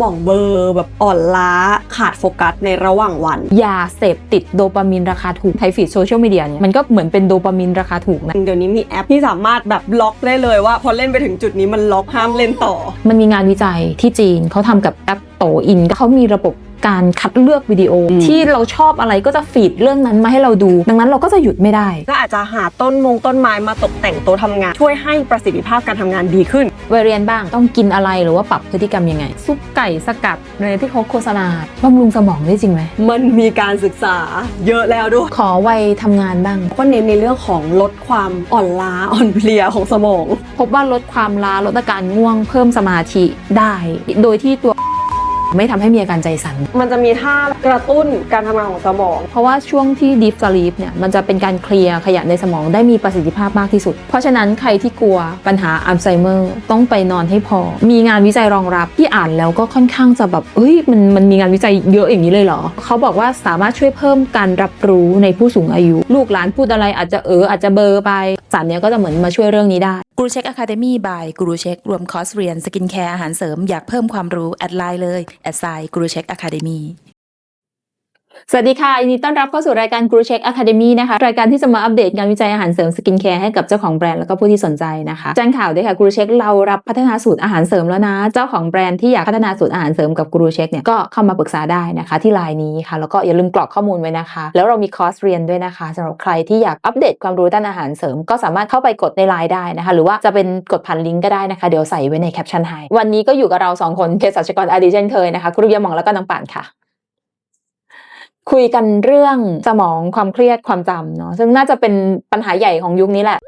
มองเบลอร์แบบอ่อนล้าขาดโฟกัสในระหว่างวัน ยาเสพติดโดปามีนราคาถูกไทฟีดโซเชียลมีเดียเนี่ยมันก็เหมือนเป็นโดปามีนราคาถูกนะ เดี๋ยวนี้มีแอปที่สามารถแบบล็อกได้เลยว่า พอเล่นไปถึงจุดนี้มันล็อกห้ามเล่นต่อ มันมีงานวิจัยที่จีนเขาทำกับแอปโตอินเขามีระบบ การคัดเลือกวิดีโออืมที่เราชอบอะไรก็จะฟีดเรื่องนั้นมาให้เราดู ดังนั้นเราก็จะหยุดไม่ได้ ก็อาจจะหาต้นมงต้นไม้มาตกแต่งโต๊ะทำงาน ช่วยให้ประสิทธิภาพการทำงานดีขึ้นวัยเรียนบ้างต้องกินอะไรหรือว่าปรับพฤติกรรมยังไง ซุปไก่สกัดในที่เขาโฆษณาบำรุงสมองได้จริงไหม มันมีการศึกษาเยอะแล้วด้วย ขอวัยทำงานบ้าง ก็เน้นในเรื่องของลดความอ่อนล้าอ่อนเพลียของสมอง พบว่าลดความล้าลดอาการง่วงเพิ่มสมาธิได้ โดยที่ตัว ไม่ทำให้มีอาการใจสั่น มันจะมีท่ากระตุ้นการทำงานของสมอง เพราะว่าช่วงที่ deep sleep เนี่ยมันจะเป็นการเคลียร์ขยะในสมองได้มีประสิทธิภาพมากที่สุด เพราะฉะนั้นใครที่กลัวปัญหาอัลไซเมอร์ต้องไปนอนให้พอ มีงานวิจัยรองรับที่อ่านแล้วก็ค่อนข้างจะแบบเอ้ยมันมันมีงานวิจัยเยอะอย่างนี้เลยเหรอ เขาบอกว่าสามารถช่วยเพิ่มการรับรู้ในผู้สูงอายุ ลูกหลานพูดอะไรอาจจะเอออาจจะเบลอร์ไปสารเนี้ยก็จะเหมือนมาช่วยเรื่องนี้ได้กูรูเช็คอะคาเดมี่บายกูรูเช็ครวมคอร์สเรียนสกินแคร์อาหารเสริมอยากเพิ่มความรู้แอดไลน์เลยแอดไซน์กรูเช็คอะคาเดมี สวัสดีค่ะยินดีต้อนรับเข้าสู่รายการ Guru Check Academy นะคะ รายการที่จะมาอัปเดตงานวิจัยอาหารเสริมสกินแคร์ให้กับเจ้าของแบรนด์แล้วก็ผู้ที่สนใจนะคะแจ้งข่าวด้วยค่ะ Guru Check เรารับพัฒนาสูตรอาหารเสริมแล้วนะ เจ้าของแบรนด์ที่อยากพัฒนาสูตรอาหารเสริมกับ Guru Check เนี่ยก็เข้ามาปรึกษาได้นะคะ ที่ไลน์นี้ค่ะแล้วก็อย่าลืมกรอกข้อมูลไว้นะคะ แล้วเรามีคอร์สเรียนด้วยนะคะสำหรับใครที่อยากอัปเดตความรู้ด้านอาหารเสริม ก็สามารถเข้าไปกดในไลน์ได้นะคะ หรือว่าจะเป็นกดผ่านลิงก์ก็ได้นะคะเดี๋ยวใส่ไว้ในแคปชั่นให้วันนี้ก็อยู่กับเราสองคนเภสัชกรอดีเช่นเคยนะคะครูเบียมองแล้วก็น้องป่านค่ะ คุยกันเรื่องสมองความเครียดความจำเนาะซึ่งน่าจะเป็นปัญหาใหญ่ของยุคนี้แหละ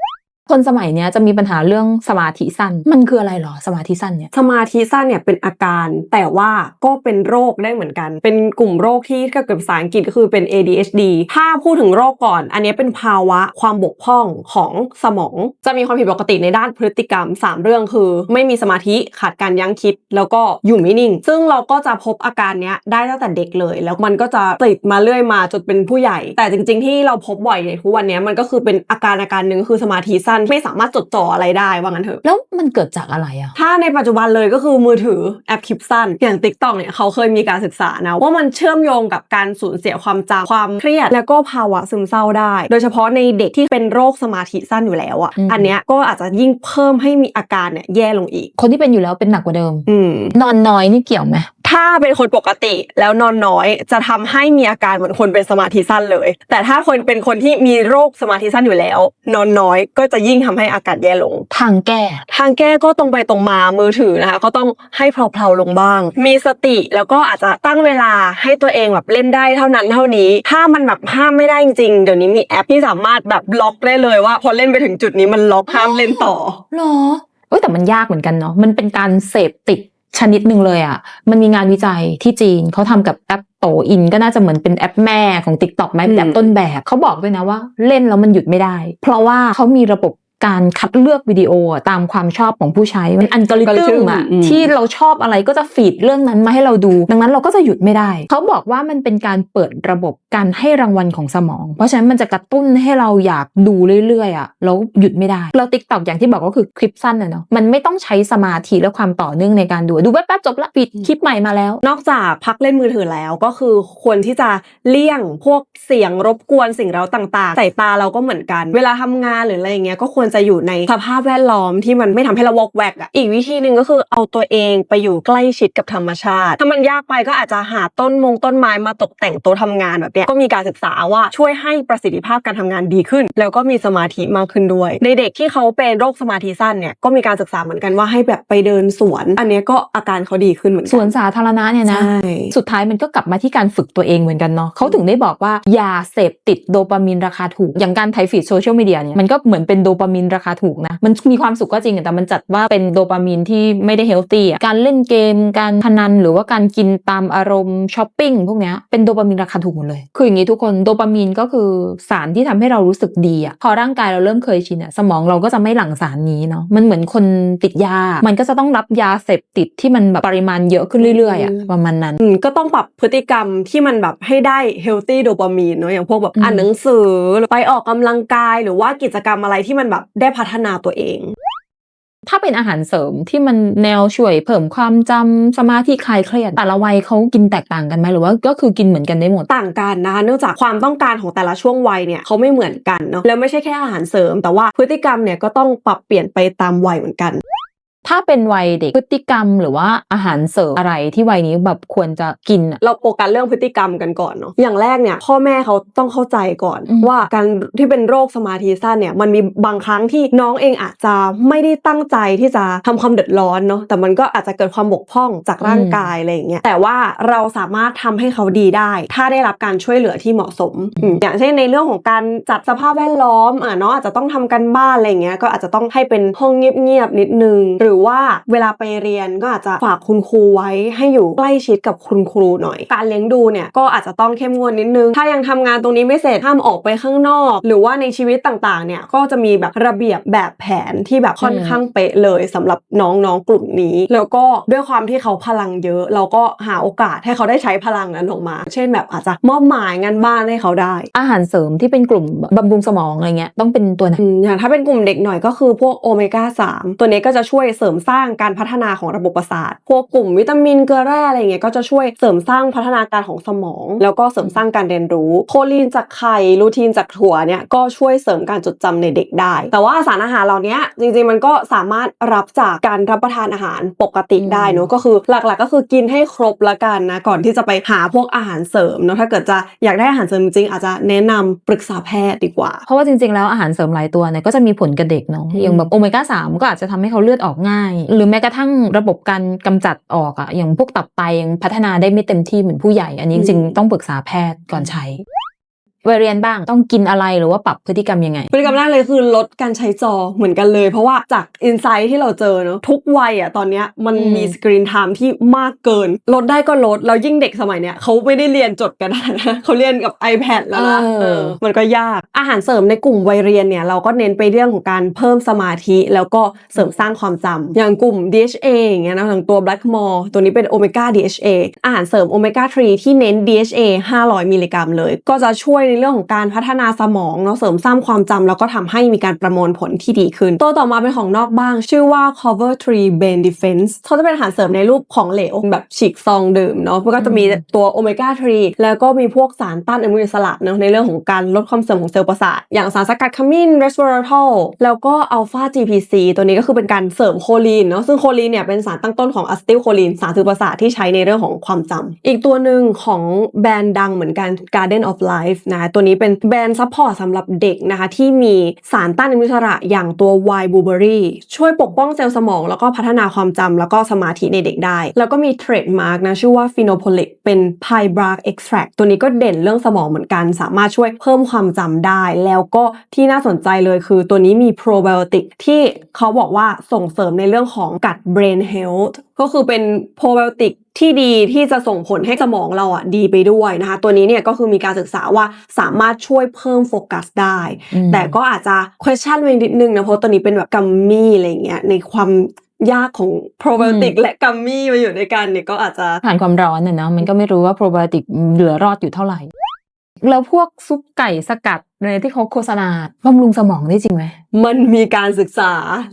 คนสมัยเนี้ยจะมีปัญหาเรื่องสมาธิสั้น มันคืออะไรหรอสมาธิสั้นเนี่ย สมาธิสั้นเนี่ยเป็นอาการ แต่ว่าก็เป็นโรคได้เหมือนกัน เป็นกลุ่มโรคที่ถ้าเกิดภาษาอังกฤษก็คือเป็น ADHD ถ้าพูดถึงโรคก่อน อันนี้เป็นภาวะความบกพร่องของสมอง จะมีความผิดปกติในด้านพฤติกรรม 3 เรื่องคือ ไม่มีสมาธิขาดการยั้งคิด แล้วก็อยู่ไม่นิ่ง ซึ่งเราก็จะพบอาการเนี้ยได้ตั้งแต่เด็กเลย แล้วมันก็จะติดมาเรื่อยมาจนเป็นผู้ใหญ่ แต่จริง ๆ ที่เราพบบ่อยในทุกวันนี้มันก็คือเป็นอาการอาการหนึ่งคือสมาธิสั้นไม่สามารถจดจ่ออะไรได้ว่างั้นเถอะ แล้วมันเกิดจากอะไรอะถ้าในปัจจุบันเลยก็คือมือถือแอปคลิปสั้น อย่าง t ิ k t o k เนี่ยเขาเคยมีการศึกษานะ ว่ามันเชื่อมโยงกับการสูญเสียความจำความเครียด แล้วก็ภาวะซึมเศร้าได้ โดยเฉพาะในเด็กที่เป็นโรคสมาธิสั้นอยู่แล้วอะอันเนี้ยก็อาจจะยิ่งเพิ่มให้มีอาการเนี่ยแย่ลงอีก คนที่เป็นอยู่แล้วเป็นหนักกว่าเดิมอืมนอนน้อยนี่เกี่ยวไหม ถ้าเป็นคนปกติแล้วนอนน้อย จะทำให้มีอาการเหมือนคนเป็นสมาธิสั้นเลย แต่ถ้าคนเป็นคนที่มีโรคสมาธิสั้นอยู่แล้ว นอนน้อยก็จะยิ่งทำให้อาการแย่ลง ทางแก้ ทางแก้ก็ตรงไปตรงมามือถือนะคะ ก็ต้องให้เพลาๆลงบ้าง มีสติแล้วก็อาจจะตั้งเวลาให้ตัวเองแบบเล่นได้เท่านั้นเท่านี้ ถ้ามันแบบห้ามไม่ได้จริงๆเดี๋ยวนี้มีแอปที่สามารถแบบล็อกได้เลยว่าพอเล่นไปถึงจุดนี้มันล็อกห้ามเล่นต่อหรอเอ้ยแต่มันยากเหมือนกันเนาะมันเป็นการเสพติด ชนิดหนึ่งเลยอะ่ะ มันมีงานวิจัยที่จีนเขาทำกับแอปโตอินก็น่าจะเหมือนเป็นแอปแม่ของ Tik t o อกไหมเป็นแอปต้นแบบเขาบอกด้วยนะว่าเล่นแล้วมันหยุดไม่ได้ เพราะว่าเขามีระบบ การคัดเลือกวิดีโออะตามความชอบของผู้ใช้มันอัลกอริทึมอะอืมที่เราชอบอะไรก็จะฟีดเรื่องนั้นมาให้เราดู ดังนั้นเราก็จะหยุดไม่ได้ เขาบอกว่ามันเป็นการเปิดระบบการให้รางวัลของสมอง เพราะฉะนั้นมันจะกระตุ้นให้เราอยากดูเรื่อยๆอะแล้วหยุดไม่ได้ เราติ๊กตอกอย่างที่บอกก็คือคลิปสั้นอะเนาะมันไม่ต้องใช้สมาธิและความต่อเนื่องในการดูดูแป๊บๆจบละปิดคลิปใหม่มาแล้ว นอกจากพักเล่นมือถือแล้วก็คือควรที่จะเลี่ยงพวกเสียงรบกวนสิ่งเร้าต่างๆสายตาเราก็เหมือนกัน เวลาทำงานหรืออะไรอย่างเงี้ยก็ควรจะอยู่ในสภาพแวดล้อมที่มันไม่ทำให้เราวอกแวกอะอีกวิธีหนึ่งก็คือเอาตัวเองไปอยู่ใกล้ชิดกับธรรมชาติ ถ้ามันยากไปก็อาจจะหาต้นมงต้นไม้มาตกแต่งโต๊ะทำงานแบบเนี้ยก็มีการศึกษาว่าช่วยให้ประสิทธิภาพการทำงานดีขึ้น แล้วก็มีสมาธิมากขึ้นด้วย ในเด็กที่เขาเป็นโรคสมาธิสั้นเนี่ยก็มีการศึกษาเหมือนกันว่าให้แบบไปเดินสวน อันเนี้ยก็อาการเขาดีขึ้นเหมือนกัสวนสาธารณะเนี่ยนะใช่สุดท้ายมันก็กลับมาที่การฝึกตัวเองเหมือนกันเนาะเขาถึงได้บอกว่ายาเสพติดโดปามีนราคาถูกอย่างการไถฟีดโซเชียลมีเดียเนี่ยมันก็เหมือนเป็นโดปามีนราคาถูกนะ มันมีความสุขก็จริงอะแต่มันจัดว่าเป็นโดปามีนที่ไม่ได้เฮลตี้อะการเล่นเกม การพนันหรือว่าการกินตามอารมณ์ช้อปปิ้งพวกเนี้ยเป็นโดปามีนราคาถูกหมดเลย คืออย่างนี้ทุกคนโดปามีนก็คือสารที่ทำให้เรารู้สึกดีอะพอร่างกายเราเริ่มเคยชินอะสมองเราก็จะไม่หลั่งสารนี้เนาะมันเหมือนคนติดยา มันก็จะต้องรับยาเสพติดที่มันแบบปริมาณเยอะขึ้นเรื่อยๆอะประมาณนั้นอืมก็ต้องปรับพฤติกรรมที่มันแบบให้ได้เฮลตี้โดปามีนเนาะอย่างพวกแบบอืมอ่านหนังสือหรือไปออกกำลังกายหรือว่ากิจกรรมอะไรที่มันแบบได้พัฒนาตัวเอง ถ้าเป็นอาหารเสริมที่มันแนวช่วยเพิ่มความจำสมาธิคลายเครียดแต่ละวัยเขากินแตกต่างกันไหมหรือว่าก็คือกินเหมือนกันได้หมด ต่างกันนะคะเนื่องจากความต้องการของแต่ละช่วงวัยเนี่ยเขาไม่เหมือนกันเนาะแล้วไม่ใช่แค่อาหารเสริม แต่ว่าพฤติกรรมเนี่ยก็ต้องปรับเปลี่ยนไปตามวัยเหมือนกัน ถ้าเป็นวัยเด็กพฤติกรรมหรือว่าอาหารเสริมอะไรที่วัยนี้แบบควรจะกินอะ เราโฟกัสเรื่องพฤติกรรมกันก่อนเนาะ อย่างแรกเนี่ยพ่อแม่เขาต้องเข้าใจก่อน อืม ว่าการที่เป็นโรคสมาธิสั้นเนี่ยมันมีบางครั้งที่น้องเองอาจจะไม่ได้ตั้งใจที่จะทำความเดือดร้อนเนาะ แต่มันก็อาจจะเกิดความบกพร่องจากร่างกายอะไรอย่างเงี้ย แต่ว่าเราสามารถทำให้เขาดีได้ ถ้าได้รับการช่วยเหลือที่เหมาะสมอืมอย่างเช่นในเรื่องของการจัดสภาพแวดล้อมอะเนาะอาจจะต้องทำกันบ้านอะไรอย่างเงี้ย ก็อาจจะต้องให้เป็นห้องเงียบๆนิดนึงหรือว่าเวลาไปเรียนก็อาจจะฝากคุณครูไว้ให้อยู่ใกล้ชิดกับคุณครูหน่อย การเลี้ยงดูเนี่ยก็อาจจะต้องเข้มงวดนิดนึง ถ้ายังทำงานตรงนี้ไม่เสร็จห้ามออกไปข้างนอก หรือว่าในชีวิตต่างๆ เนี่ยก็จะมีแบบระเบียบแบบแผนที่แบบค่อนข้างเป๊ะเลยสำหรับน้องๆกลุ่มนี้ แล้วก็ด้วยความที่เขาพลังเยอะ เราก็หาโอกาสให้เขาได้ใช้พลังนั้นออกมา เช่นแบบอาจจะมอบหมายงานบ้านให้เขาได้ อาหารเสริมที่เป็นกลุ่มบำรุงสมองอะไรเงี้ยต้องเป็นตัวไหนอืมอย่างถ้าเป็นกลุ่มเด็กหน่อยก็คือพวกโอเมก้า3ตัวนี้ก็จะช่วยเสริมสร้างการพัฒนาของระบบประสาทพวกกลุ่มวิตามินเกลือแร่อะไรเงี้ยก็จะช่วยเสริมสร้างพัฒนาการของสมอง แล้วก็เสริมสร้างการเรียนรู้ โคลีนจากไข่ลูทีนจากถั่วเนี่ยก็ช่วยเสริมการจดจำในเด็กได้ แต่ว่าสารอาหารเหล่านี้จริงๆมันก็สามารถรับจากการรับประทานอาหารปกติได้เนอะก็คือหลักๆ ก็คือกินให้ครบละกันนะก่อนที่จะไปหาพวกอาหารเสริมเนอะถ้าเกิดจะอยากได้อาหารเสริมจริงๆอาจจะแนะนำปรึกษาแพทย์ดีกว่า เพราะว่าจริงๆแล้วอาหารเสริมหลายตัวเนี่ยก็จะมีผลกับเด็กเนาะอืมอย่างแบบโอเมก้าสามก็อาจจะทำให้เขาเลือดออกง่ายหรือแม้กระทั่งระบบการกำจัดออกอะอย่างพวกตับไตยังพัฒนาได้ไม่เต็มที่เหมือนผู้ใหญ่ อันนี้จริงๆต้องปรึกษาแพทย์ก่อนใช้ วัยเรียนบ้างต้องกินอะไรหรือว่าปรับพฤติกรรมยังไง พฤติกรรมแรกเลยคือลดการใช้จอเหมือนกันเลย เพราะว่าจากอินไซต์ที่เราเจอเนอะทุกวัยอะตอนเนี้ยมันอืมมีสกรีนไทม์ที่มากเกิน ลดได้ก็ลด แล้วยิ่งเด็กสมัยเนี้ยเขาไม่ได้เรียนจดกระดาษนะเขาเรียนกับ iPad แล้วนะเออเออมันก็ยากอาหารเสริมในกลุ่มวัยเรียนเนี่ยเราก็เน้นไปเรื่องของการเพิ่มสมาธิ แล้วก็เสริมสร้างความจำอย่างกลุ่ม DHA อย่างเงี้ยนะอย่างตัว Blackmore ตัวนี้เป็นโอเมก้า DHA อาหารเสริมโอเมก้า3ที่เน้น DHA 500 มิลลิกรัมเลย ก็จะช่วยในเรื่องของการพัฒนาสมองเนาะเสริมสร้างความจำแล้วก็ทำให้มีการประมวลผลที่ดีขึ้น ตัวต่อมาเป็นของนอกบ้าง ชื่อว่า Cover Tree Brain Defense เขาจะเป็นอาหารเสริมในรูปของเหลวแบบฉีกซองดื่มเนาะมันก็จะมีตัวโอเมก้า3แล้วก็มีพวกสารต้านอนุมูลอิสระเนาะในเรื่องของการลดความเสื่อมของเซลล์ประสาทอย่างสารสกัดขมิ้น resveratrol แล้วก็อัลฟา GPC ตัวนี้ก็คือเป็นการเสริมโคลีนเนาะซึ่งโคลีนเนี่ยเป็นสารตั้งต้นของอะซิติลโคลีนสารสื่อประสาทที่ใช้ในเรื่องของความจำอีกตัวหนึ่งของแบรนด์ดังเหมือนกัน Garden of Life นะตัวนี้เป็นแบรนด์ซัพพอร์ตสำหรับเด็กนะคะ ที่มีสารต้านอนุมูลอิสระอย่างตัว Y blueberry ช่วยปกป้องเซลล์สมอง แล้วก็พัฒนาความจำแล้วก็สมาธิในเด็กได้ แล้วก็มีเทรดมาร์กนะชื่อว่า Phenolic เป็น p y b r a c extract ตัวนี้ก็เด่นเรื่องสมองเหมือนกัน สามารถช่วยเพิ่มความจำได้ แล้วก็ที่น่าสนใจเลยคือตัวนี้มี probiotic ที่เขาบอกว่าส่งเสริมในเรื่องของกัด brain health ก็คือเป็น probiotic ที่ดีที่จะส่งผลให้สมองเราอะดีไปด้วยนะคะ ตัวนี้เนี่ยก็คือมีการศึกษาว่าสามารถช่วยเพิ่มโฟกัสได้อืมแต่ก็อาจจะ question เองนิดนึงนะเพราะตัวนี้เป็นแบบกัมมี่อะไรอย่างเงี้ยในความยากของ probiotic และกัมมี่มาอยู่ด้วยกันเนี่ยก็อาจจะผ่านความร้อนน่ะเนาะมันก็ไม่รู้ว่าโปรไบโอติกเหลือรอดอยู่เท่าไหร่แล้วพวกซุปไก่สกัด ในที่เขาโฆษณาบำรุงสมองได้จริงไหม มันมีการศึกษา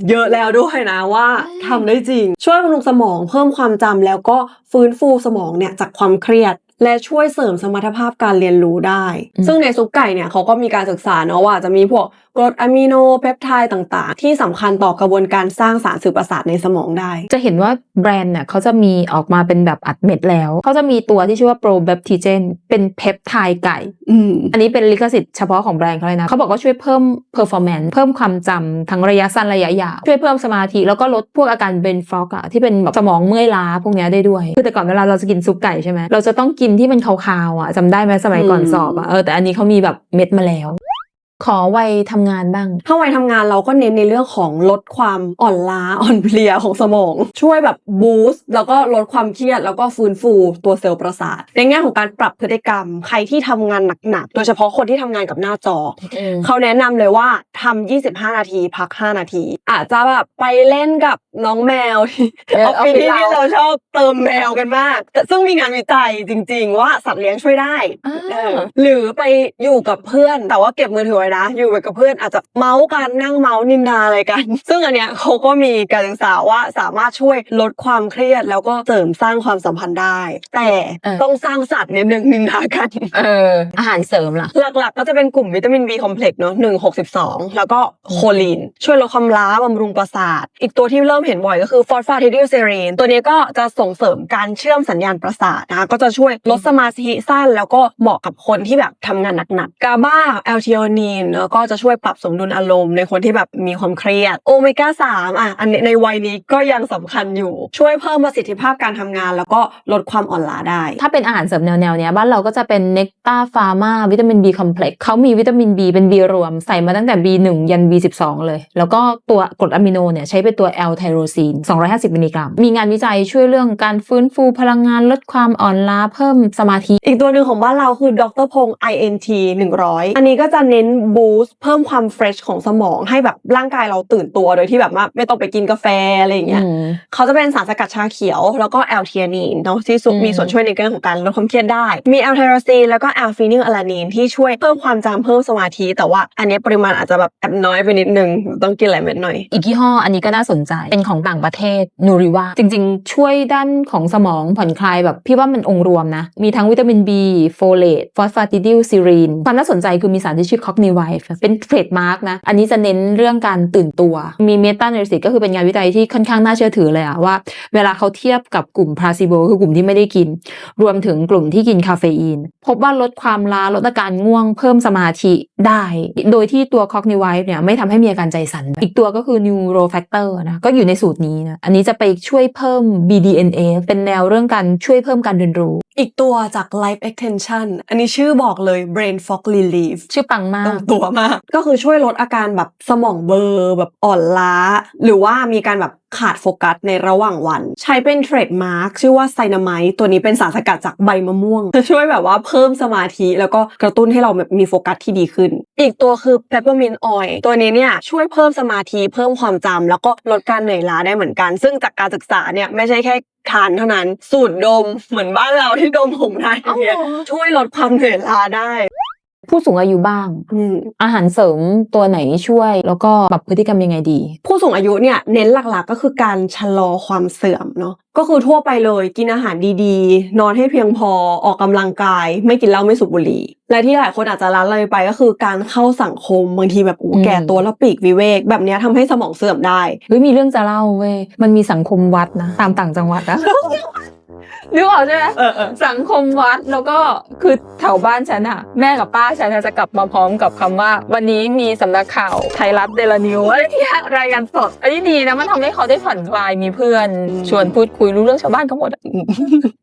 เยอะแล้วด้วยนะว่าทำได้จริง ช่วยบำรุงสมองเพิ่มความจำแล้วก็ฟื้นฟูสมองเนี่ยจากความเครียด และช่วยเสริมสมรรถภาพการเรียนรู้ได้อืมซึ่งในซุปไก่เนี่ยเขาก็มีการศึกษาเนาะว่าจะมีพวกกรดอะมิโนเพปไทด์ต่างๆ ที่สำคัญต่อกระบวนการสร้างสารสื่อประสาทในสมองได้ จะเห็นว่าแบรนด์เนี่ยเขาจะมีออกมาเป็นแบบอัดเม็ดแล้ว เขาจะมีตัวที่ชื่อว่าโปรแบปทิเจนเป็นเพปไทด์ไก่อืมอันนี้เป็นลิขสิทธิ์เฉพาะของแบรนด์เขาเลยนะ เขาบอกว่าช่วยเพิ่ม performance เพิ่มความจำทั้งระยะสั้นระยะยาว ช่วยเพิ่มสมาธิแล้วก็ลดพวกอาการเบนฟอกอะที่เป็นแบบสมองเมื่อยล้าพวกเนี้ยได้ด้วย คือแต่ก่อนเวลาเราจะกินซุปไก่ใช่ไหมเราจะต้องกินที่มันคาวๆอะจำได้ไหมสมัยก่อนอืมสอบอะเออแต่อันนี้เขามีแบบเม็ดมาแล้ว ขอวัยทำงานบ้าง ถ้าวัยทำงานเราก็เน้นในเรื่องของลดความอ่อนล้าอ่อนเพลียของสมอง ช่วยแบบบูสต์แล้วก็ลดความเครียด แล้วก็ฟื้นฟูตัวเซลล์ประสาท ในแง่ของการปรับพฤติกรรม ใครที่ทำงานหนักๆ โดยเฉพาะคนที่ทำงานกับหน้าจอ เขาแนะนำเลยว่าทำ25 นาทีพัก 5 นาที อาจจะแบบไปเล่นกับน้องแมวที่เออออฟฟิศที่ออฟฟิศเราเราชอบเติมแมวกันมากแต่ซึ่งมีงานวิจัยจริง ๆ ว่าสัตว์เลี้ยงช่วยได้อ่าเออหรือไปอยู่กับเพื่อนแต่ว่าเก็บมือถือไว้นะ อยู่กับเพื่อนอาจจะเมาส์กันนั่งเมาส์นินทาอะไรกัน ซึ่งอันเนี้ยเขาก็มีการศึกษาว่าสามารถช่วยลดความเครียด แล้วก็เสริมสร้างความสัมพันธ์ได้ แต่เออต้องสร้างสัตว์นิดนึงนินทากันเอออาหารเสริมล่ะ หลักๆ ก็จะเป็นกลุ่มวิตามิน B คอมเพล็กซ์เนาะหนึ่งหกสิบสองแล้วก็โคลีน ช่วยลดความล้าบำรุงประสาท อีกตัวที่เริ่มเห็นบ่อยก็คือฟอสฟาทิดิลเซรีนตัวนี้ก็จะส่งเสริมการเชื่อมสัญญาณประสาทนะคะก็จะช่วยลดสมาธิสั้น แล้วก็เหมาะกับคนที่แบบทำงานหนักๆกาบาแอลทิโอนีนแล้วก็จะช่วยปรับสมดุลอารมณ์ในคนที่แบบมีความเครียดโอเมก้าสามอะอันนี้ในวัยนี้ก็ยังสำคัญอยู่ช่วยเพิ่มประสิทธิภาพการทำงาน แล้วก็ลดความอ่อนล้าได้ ถ้าเป็นอาหารเสริมแนวๆเนี้ยบ้านเราก็จะเป็นเนกตาฟาร์มาวิตามิน B คอมเพล็กซ์เขามีวิตามิน B เป็น B รวมใส่มาตั้งแต่ B1 ยัน B12 เลย แล้วก็ตัวกรดอะมิโนเนี่ยใช้เป็นตัว L ไทโรซีน250มิลลิกรัม มีงานวิจัยช่วยเรื่องการฟื้นฟูพลังงานลดความอ่อนล้าเพิ่มสมาธิ อีกตัวหนึ่งของบ้านเราคือดรพงษ์ INT 100 อันนี้ก็จะเน้นบูสต์เพิ่มความเฟรชของสมองให้แบบร่างกายเราตื่นตัวโดยที่แบบว่าไม่ต้องไปกินกาแฟอะไรอย่างเงี้ยอืมเขาจะเป็นสารสกัดชาเขียว แล้วก็แอลเทียนีนเนาะที่สุอืมมีส่วนช่วยในเรื่องของการลดความเครียดได้ มีแอลไทโรซีนแล้วก็แอลฟีนิลอะลานีนที่ช่วยเพิ่มความจำเพิ่มสมาธิ แต่ว่าอันนี้ปริมาณอาจจะแบบแอบน้อยไปนิดนึงต้องกินหลายเม็ดหน่อย อีกยี่ห้ออันนี้ก็น่าสนใจเป็นของต่างประเทศนูริวาจริง ๆ ช่วยด้านของสมองผ่อนคลายแบบพี่ว่ามันองค์รวมนะมีทั้งวิตามิน B โฟเลตฟอสฟาติดิลซีรีนความน่าสนใจคือมีสารที่ชื่อคอกนิไวฟ์เป็นเทรดมาร์กนะ อันนี้จะเน้นเรื่องการตื่นตัว มีเมตา a น a ริ s ก็คือเป็นงานวิจัยที่ค่อนข้างน่าเชื่อถือเลยอะว่า เวลาเขาเทียบกับกลุ่มพลาซิโบคือกลุ่มที่ไม่ได้กิน รวมถึงกลุ่มที่กินคาเฟอีน พบว่าลดความล้าลดอาการง่วงเพิ่มสมาธิได้ โดยที่ตัว Cognivive เนี่ยไม่ทำให้มีอาการใจสั่นอีกตัวก็คือ Neurofactor นะก็อยู่ในสูตรนี้นะอันนี้จะไปช่วยเพิ่ม BDNA เป็นแนวเรื่องการช่วยเพิ่มการเรียนรู้ อีกตัวจาก Life Extension อันนี้ชื่อบอกเลย Brain Fog Relief ชื่อปังมาตรกงตัวมาก ก็คือช่วยลดอาการแบบสมองเบลอร์แบบอ่อนล้า หรือว่ามีการแบบ ขาดโฟกัสในระหว่างวัน ใช้เป็นเทรดมาร์กชื่อว่าไซนามายตัวนี้เป็นสารสกัดจากใบมะม่วง จะช่วยแบบว่าเพิ่มสมาธิ แล้วก็กระตุ้นให้เราแบบมีโฟกัสที่ดีขึ้น อีกตัวคือ peppermint oil ตัวนี้เนี่ยช่วยเพิ่มสมาธิเพิ่มความจำแล้วก็ลดการเหนื่อยล้าได้เหมือนกัน ซึ่งจากการศึกษาเนี่ยไม่ใช่แค่ทานเท่านั้นสูตรดมเหมือนบ้านเราที่ดมผงไทยเนี่ยอ๋อช่วยลดความเหนื่อยล้าได้ ผู้สูงอายุบ้างอืมอาหารเสริมตัวไหนช่วย แล้วก็ปรับพฤติกรรมยังไงดี ผู้สูงอายุเนี่ยเน้นหลักๆ ก็คือการชะลอความเสื่อมเนาะก็คือทั่วไปเลยกินอาหารดีๆ นอนให้เพียงพอออกกำลังกาย ไม่กินเหล้าไม่สูบบุหรี่ และที่หลายคนอาจจะละเลยไปก็คือการเข้าสังคมบางทีแบบอู้อืมแก่ตัวแล้วปลีกวิเวก แบบเนี้ยทำให้สมองเสื่อมได้เฮ้ยมีเรื่องจะเล่าเว้ยมันมีสังคมวัดนะตามต่างจังหวัดนะ นึกออกใช่ไหมเออเออสังคมวัดแล้วก็คือแถวบ้านฉันอะแม่กับป้าฉันอะจะกลับมาพร้อมกับคำว่า วันนี้มีสำนักข่าวไทยรัฐเดลนิวอะไรเงี้ยรายการสดอันนี้ดีนะมันทำให้เขาได้ผ่อนคลายมีเพื่อน ชวนพูดคุยรู้เรื่องชาวบ้านเขาหมดอะ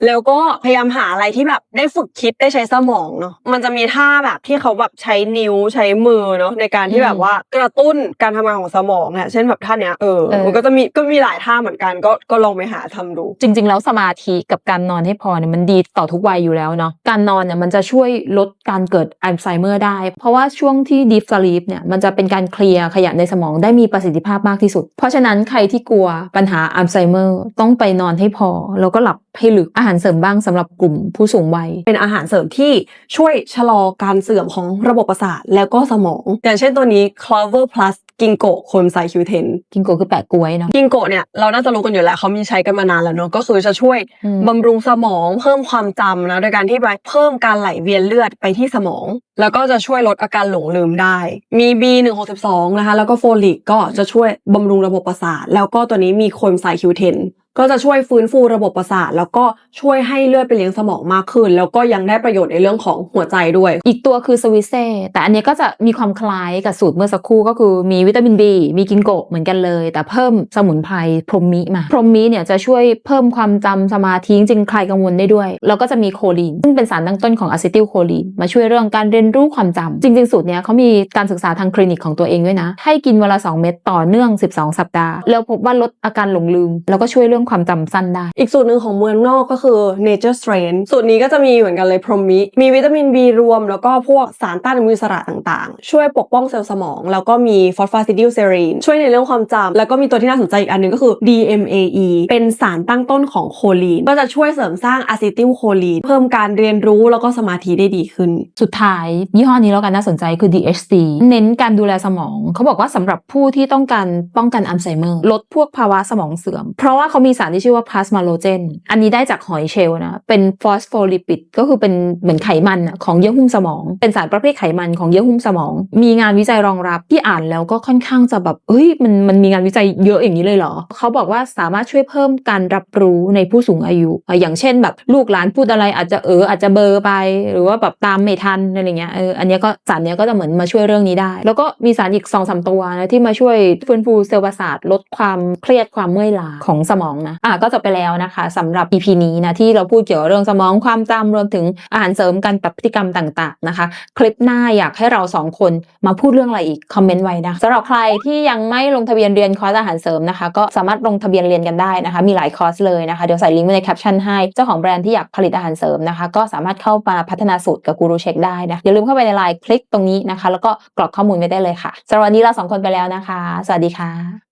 แล้วก็พยายามหาอะไรที่แบบได้ฝึกคิดได้ใช้สมองเนาะมันจะมีท่าแบบที่เขาแบบใช้นิ้วใช้มือเนาะในการที่แบบว่ากระตุ้นการทำงานของสมองเนี่ยเช่นแบบท่าเนี้ยเออมันก็จะมีก็มีหลายท่าเหมือนกันก็ก็ลองไปหาทำดู จริง ๆ แล้วสมาธิกับการนอนให้พอเนี่ยมันดีต่อทุกวัยอยู่แล้วเนาะการนอนเนี่ยมันจะช่วยลดการเกิดอัลไซเมอร์ได้ เพราะว่าช่วงที่ deep sleep เนี่ยมันจะเป็นการเคลียร์ขยะในสมองได้มีประสิทธิภาพมากที่สุด เพราะฉะนั้นใครที่กลัวปัญหาอัลไซเมอร์ต้องไปนอนให้พอ แล้วก็หลับให้ลึกอาหารเสริมบ้างสำหรับกลุ่มผู้สูงวัย เป็นอาหารเสริมที่ช่วยชะลอการเสื่อมของระบบประสาทแล้วก็สมอง อย่างเช่นตัวนี้ Clover Plus กิงโกโคนไซคิวเทนกินโกคือแปะกล้วยเนาะกิงโกเนี่ยเราน่าจะรู้กันอยู่แล้วเขามีใช้กันมานานแล้วเนอะก็คือจะช่วยอืมบำรุงสมองเพิ่มความจำนะโดยการที่ไปเพิ่มการไหลเวียนเลือดไปที่สมอง แล้วก็จะช่วยลดอาการหลงลืมได้ มี B162 นะคะแล้วก็โฟลิกก็จะช่วยบำรุงระบบประสาท แล้วก็ตัวนี้มีโคนไซคิวเทน ก็จะช่วยฟื้นฟูระบบประสาท แล้วก็ช่วยให้เลือดไปเลี้ยงสมองมากขึ้น แล้วก็ยังได้ประโยชน์ในเรื่องของหัวใจด้วย อีกตัวคือสวิเซ่แต่อันนี้ก็จะมีความคล้ายกับสูตรเมื่อสักครู่ก็คือมีวิตามิน B มีกินโกะเหมือนกันเลย แต่เพิ่มสมุนไพรพรหมิมา พรหมิเนี่ยจะช่วยเพิ่มความจำสมาธิจริงๆคลายกังวลได้ด้วย แล้วก็จะมีโคลีน ซึ่งเป็นสารตั้งต้นของอะซิติลโคลีน มาช่วยเรื่องการเรียนรู้ความจำจริง ๆ สูตรเนี้ยเขามีการศึกษาทางคลินิกของตัวเองด้วยนะ ให้กินวันละ2เม็ดต่อเนื่อง 12 สัปดาห์ แล้วพบว่าลดอาการหลงลืม แล้วก็ช่วยเรื่องความจำสั้นได้ อีกสูตรหนึ่งของเมืองนอกก็คือ Nature Strength สูตรนี้ก็จะมีเหมือนกันเลยพรหมิ มีวิตามิน B รวม แล้วก็พวกสารต้านอนุมูลอิสระต่างๆ ช่วยปกป้องเซลล์สมอง แล้วก็มีฟอสฟาซิดิลเซรีนช่วยในเรื่องความจำแล้วก็มีตัวที่น่าสนใจอีกอันหนึงก็คือ DMAE เป็นสารตั้งต้นของโคลีน ก็จะช่วยเสริมสร้างอะซิติลโคลีน เพิ่มการเรียนรู้แล้วก็สมาธิได้ดีขึ้น สุดท้าย ยี่ห้อนี้แล้วกันน่าสนใจคือ DHC เน้นการดูแลสมอง เขาบอกว่าสำหรับผู้ที่ต้องการป้องกันอัลไซเมอร์ลดพวกภาวะสมองเสื่อม เพราะว่าเขามีสารที่ชื่อว่าพลาสมาโลเจน อันนี้ได้จากหอยเชลล์นะ เป็นฟอสโฟลิปิดก็คือเป็นเหมือนไขมันของเยื่อหุ้มสมอง เป็นสารประเภทไขมันของเยื่อหุ้มสมอง มีงานวิจัยรองรับที่อ่านแล้วก็ค่อนข้างจะแบบเอ้ยมันมันมีงานวิจัยเยอะอย่างนี้เลยเหรอ เขาบอกว่าสามารถช่วยเพิ่มการรับรู้ในผู้สูงอายุ อย่างเช่นแบบลูกหลานพูดอะไรอาจจะเอออาจจะเบลอไป หรือว่าแบบตามไม่ทันอะไรเงี้ยเอออันนี้ก็สารเนี้ยก็จะเหมือนมาช่วยเรื่องนี้ได้ แล้วก็มีสารอีก2อสตัวนะที่มาช่วยฟื้นฟูเซลล์ประสาทลดความเครียดความเมื่อยล้าของสมองนะอะก็จบไปแล้วนะคะสำหรับ EP นี้นะที่เราพูดเกี่ยวกับเรื่องสมองความจำรวมถึงอาหารเสริมการปรับพฤติกรรมต่างๆนะคะ คลิปหน้าอยากให้เราสองคนมาพูดเรื่องอะไรอีกคอมเมนต์ไว้นะสำหรับใครที่ยังไม่ลงทะเบียนเรียนคอร์สอาหารเสริมนะคะ ก็สามารถลงทะเบียนเรียนกันได้นะคะ มีหลายคอร์สเลยนะคะเดี๋ยวใส่ลิงก์ไว้ในแคปชั่นให้เจ้าของแบรนด์ที่อยากผลิตอาหารเสริมนะคะ ก็สามารถเข้ามาพัฒนาสูตรกับกูรูเช็คได้นะอย่าลืมเข้าไปในไลน์คลิกตรงนี้นะคะ แล้วก็กรอกข้อมูลไว้ได้เลยค่ะสำหรับวันนี้เราสองคนไปแล้วนะคะ สวัสดีค่ะ